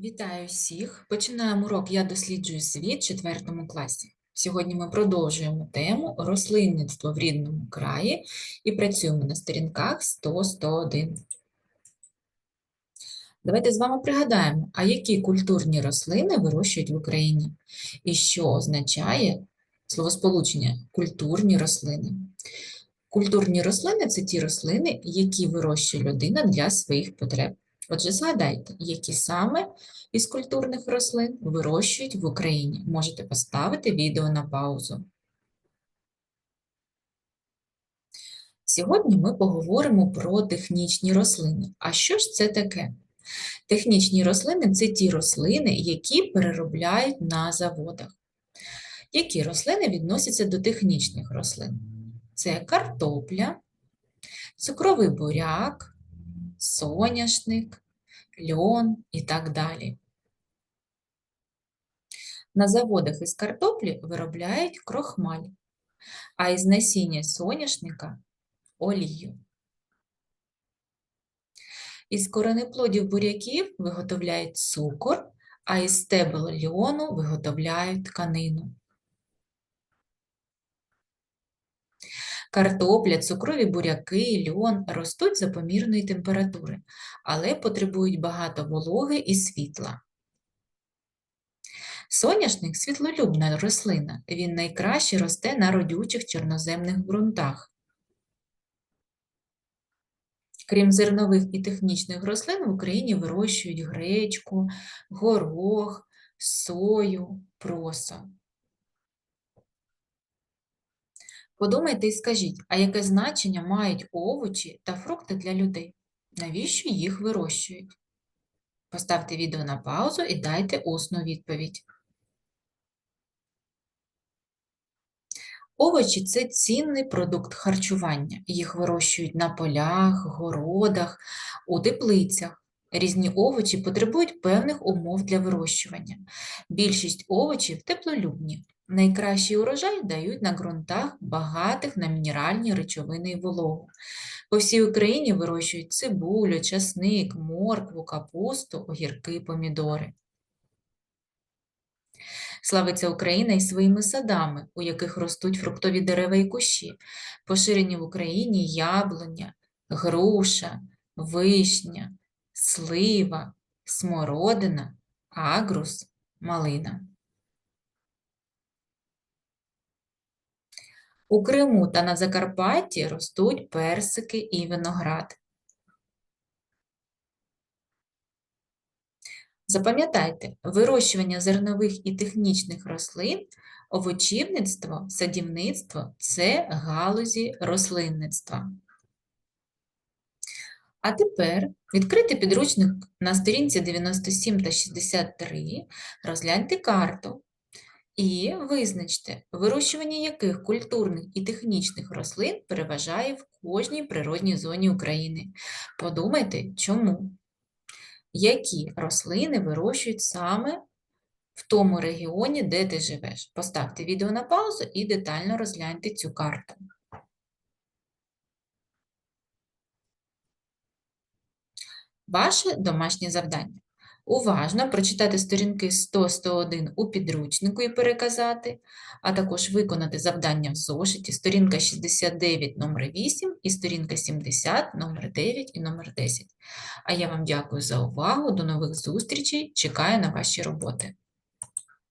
Вітаю всіх! Починаємо урок Я досліджую світ в 4 класі. Сьогодні ми продовжуємо тему рослинництво в рідному краї і працюємо на сторінках 100-101. Давайте з вами пригадаємо, а які культурні рослини вирощують в Україні і що означає словосполучення культурні рослини. Культурні рослини це ті рослини, які вирощує людина для своїх потреб. Отже, згадайте, які саме із культурних рослин вирощують в Україні. Можете поставити відео на паузу. Сьогодні ми поговоримо про технічні рослини. А що ж це таке? Технічні рослини це ті рослини, які переробляють на заводах. Які рослини відносяться до технічних рослин? Це картопля, цукровий буряк, соняшник, льон і так далі. На заводах із картоплі виробляють крохмаль, а із насіння соняшника олію. Із коренеплодів буряків виготовляють цукор, а із стебел льону виготовляють тканину. Картопля, цукрові буряки, льон ростуть за помірної температури, але потребують багато вологи і світла. Соняшник світлолюбна рослина, він найкраще росте на родючих чорноземних ґрунтах. Крім зернових і технічних рослин, в Україні вирощують гречку, горох, сою, просо. Подумайте і скажіть, а яке значення мають овочі та фрукти для людей? Навіщо їх вирощують? Поставте відео на паузу і дайте усну відповідь. Овочі це цінний продукт харчування. Їх вирощують на полях, городах, у теплицях. Різні овочі потребують певних умов для вирощування. Більшість овочів теплолюбні. Найкращий урожай дають на ґрунтах, багатих на мінеральні речовини і вологу. По всій Україні вирощують цибулю, часник, моркву, капусту, огірки, помідори. Славиться Україна і своїми садами, у яких ростуть фруктові дерева і кущі, поширені в Україні яблуня, груша, вишня, слива, смородина, агрус, малина. У Криму та на Закарпатті ростуть персики і виноград. Запам'ятайте, вирощування зернових і технічних рослин, овочівництво, садівництво це галузі рослинництва. А тепер відкрити підручник на сторінці 97 та 63, розгляньте карту і визначте, вирощування яких культурних і технічних рослин переважає в кожній природній зоні України. Подумайте, чому? Які рослини вирощують саме в тому регіоні, де ти живеш? Поставте відео на паузу і детально розгляньте цю карту. Ваше домашнє завдання. Уважно прочитати сторінки 100-101 у підручнику і переказати, а також виконати завдання в зошиті, сторінка 69 номер 8 і сторінка 70 номер 9 і номер 10. А я вам дякую за увагу, до нових зустрічей, чекаю на ваші роботи.